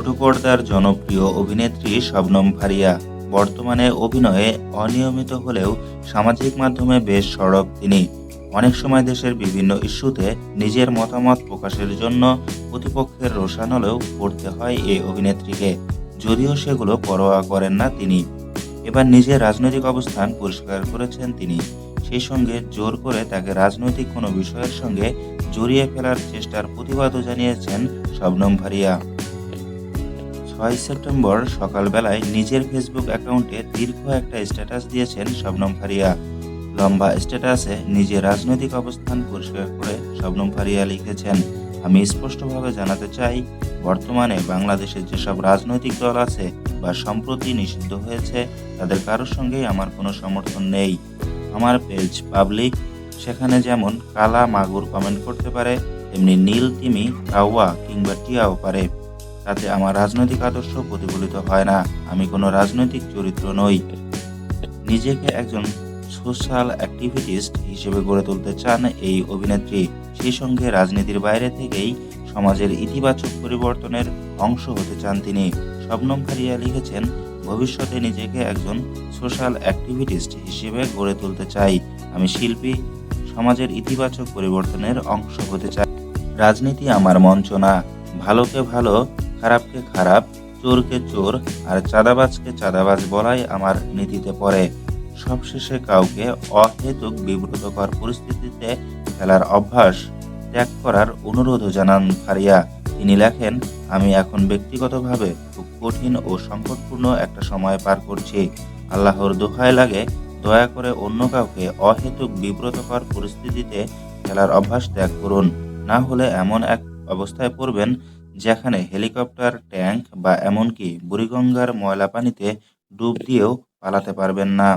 ছোট পর্দার জনপ্রিয় অভিনেত্রী শবনম ফারিয়া বর্তমানে অভিনয়ে অনিয়মিত হলেও সামাজিক মাধ্যমে বেশ সরব তিনি। অনেক সময় দেশের বিভিন্ন ইস্যুতে নিজের মতামত প্রকাশের জন্য প্রতিপক্ষের রোষানলেও পড়তে হয় এই অভিনেত্রীকে, যদিও সেগুলো পরোয়া করেন না তিনি। এবার নিজের রাজনৈতিক অবস্থান পরিষ্কার করেছেন তিনি। সেই সঙ্গে জোর করে তাকে রাজনৈতিক কোনো বিষয়ের সঙ্গে জড়িয়ে ফেলার চেষ্টার প্রতিবাদও জানিয়েছেন শবনম ভারিয়া। ছয় সেপ্টেম্বর সকালবেলায় নিজের ফেসবুক অ্যাকাউন্টে দীর্ঘ একটা স্ট্যাটাস দিয়েছেন শবনম ফারিয়া। লম্বা স্ট্যাটাসে নিজের রাজনৈতিক অবস্থান পরিষ্কার করে শবনম ফারিয়া লিখেছেন, আমি স্পষ্টভাবে জানাতে চাই, বর্তমানে বাংলাদেশের যেসব রাজনৈতিক দল আছে বা সম্প্রতি নিষিদ্ধ হয়েছে, তাদের কারোর সঙ্গেই আমার কোনো সমর্থন নেই। আমার পেজ পাবলিক, সেখানে যেমন কালা মাগুর কমেন্ট করতে পারে, তেমনি নীল তিমি, কাওয়া কিংবা টিয়াও পারে। তাতে আমার রাজনৈতিক আদর্শ প্রতিফলিত হয় না। আমি কোনো রাজনৈতিক চরিত্র নই। নিজেকে একজন সোশ্যাল অ্যাক্টিভিটিস্ট হিসেবে গড়ে তুলতে চান এই অভিনেত্রী। সেই সঙ্গে রাজনীতির বাইরে থেকেই সমাজের ইতিবাচক পরিবর্তনের অংশ হতে চান তিনি। শবনম ফারিয়া লিখেছেন, ভবিষ্যতে নিজেকে একজন সোশ্যাল অ্যাক্টিভিটিস্ট হিসেবে গড়ে তুলতে চাই। আমি শিল্পী, সমাজের ইতিবাচক পরিবর্তনের অংশ হতে চাই। রাজনীতি আমার মঞ্চ না। ভালোকে ভালো খারাপকে খারাপ, চোরকে চোর আর চাঁদাবাজকে চাঁদাবাজ বলাই আমার নীতিতে পড়ে। সবশেষে কাউকে অহেতুক বিব্রতকর পরিস্থিতিতে ফেলার অভ্যাস ত্যাগ করার অনুরোধও জানান ফারিয়া। তিনি লেখেন, আমি এখন ব্যক্তিগতভাবে খুব কঠিন ও সংকটপূর্ণ একটা সময় পার করছি। আল্লাহর দোহায় লাগে দয়া করে অন্য কাউকে অহেতুক বিব্রতকর পরিস্থিতিতে ফেলার অভ্যাস ত্যাগ করুন। না হলে এমন এক অবস্থায় পড়বেন যেখানে হেলিকপ্টার ট্যাঙ্ক বা এমনকি বুড়িগঙ্গার ময়লা পানিতে ডুব দিয়েও পালাতে পারবেন না।